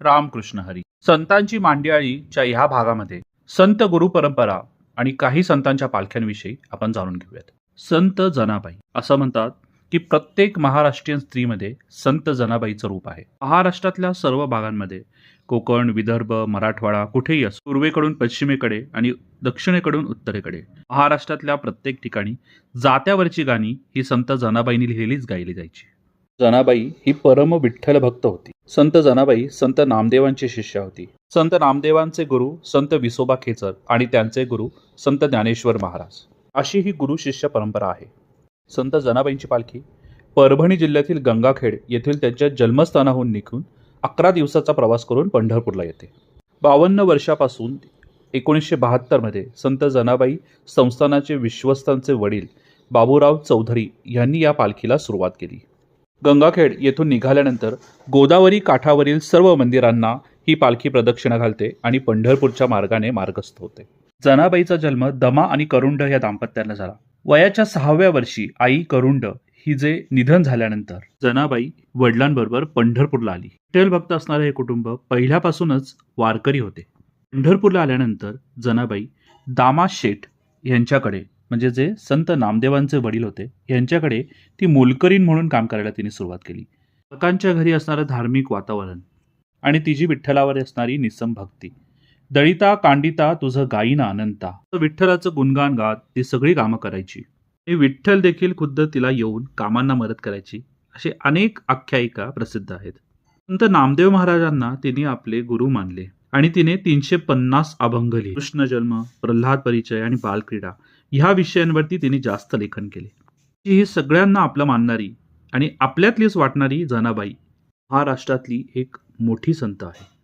रामकृष्ण हरी. संतांची मांडियाळीच्या ह्या भागामध्ये संत गुरु परंपरा आणि काही संतांच्या पालख्यांविषयी आपण जाणून घेऊयात. संत जनाबाई असं म्हणतात की प्रत्येक महाराष्ट्रीयन स्त्रीमध्ये संत जनाबाईचं रूप आहे. महाराष्ट्रातल्या सर्व भागांमध्ये कोकण विदर्भ मराठवाडा कुठेही असो पूर्वेकडून पश्चिमेकडे आणि दक्षिणेकडून उत्तरेकडे महाराष्ट्रातल्या प्रत्येक ठिकाणी जात्यावरची गाणी ही संत जनाबाईंनी लिहिलेलीच गायली जायची. जनाबाई ही परम विठ्ठल भक्त होती. संत जनाबाई संत नामदेवांची शिष्या होती. संत नामदेवांचे गुरु संत विसोबा खेचर आणि त्यांचे गुरु संत ज्ञानेश्वर महाराज. अशी ही गुरु शिष्य परंपरा आहे. संत जनाबाईंची पालखी परभणी जिल्ह्यातील गंगाखेड येथील त्यांच्या जन्मस्थानाहून निघून अकरा दिवसाचा प्रवास करून पंढरपूरला येते. बावन्न वर्षापासून एकोणीसशे बहात्तरमध्ये संत जनाबाई संस्थानाचे विश्वस्तांचे वडील बाबूराव चौधरी यांनी या पालखीला सुरुवात केली. गंगाखेड येथून निघाल्यानंतर गोदावरी काठावरील सर्व मंदिरांना ही पालखी प्रदक्षिणा घालते आणि पंढरपूरच्या मार्गाने मार्गस्थ होते. जनाबाईचा जन्म दमा आणि करुंड या दाम्पत्याला झाला. वयाच्या सहाव्या वर्षी आई करुंड ही जे निधन झाल्यानंतर जनाबाई वडिलांबरोबर पंढरपूरला आली. विठ्ठल भक्त असणारे हे कुटुंब पहिल्यापासूनच वारकरी होते. पंढरपूरला आल्यानंतर जनाबाई दामा शेठ यांच्याकडे म्हणजे जे संत नामदेवांचे वडील होते यांच्याकडे ती मोलकरीण म्हणून काम करायला तिने सुरुवात केली. काकांच्या घरी असणारं धार्मिक वातावरण आणि तिची विठ्ठलावर असणारी निसम भक्ती. दळिता कांडिता तुझं गाईना अनंता. विठ्ठलाचं गुणगान गात ती सगळी कामं करायची. विठ्ठल देखील खुद्द तिला येऊन कामांना मदत करायची असे अनेक आख्यायिका प्रसिद्ध आहेत. संत नामदेव महाराजांना तिने आपले गुरु मानले. आणि तिने तीनशे पन्नास अभंग लिहिले कृष्ण जन्म प्रल्हाद परिचय आणि बालक्रीडा ह्या विषयांवरती तिने जास्त लेखन केले. ही सगळ्यांना आपलं मानणारी आणि आपल्यातलीच वाटणारी जनाबाई महाराष्ट्रातली एक मोठी संत आहे.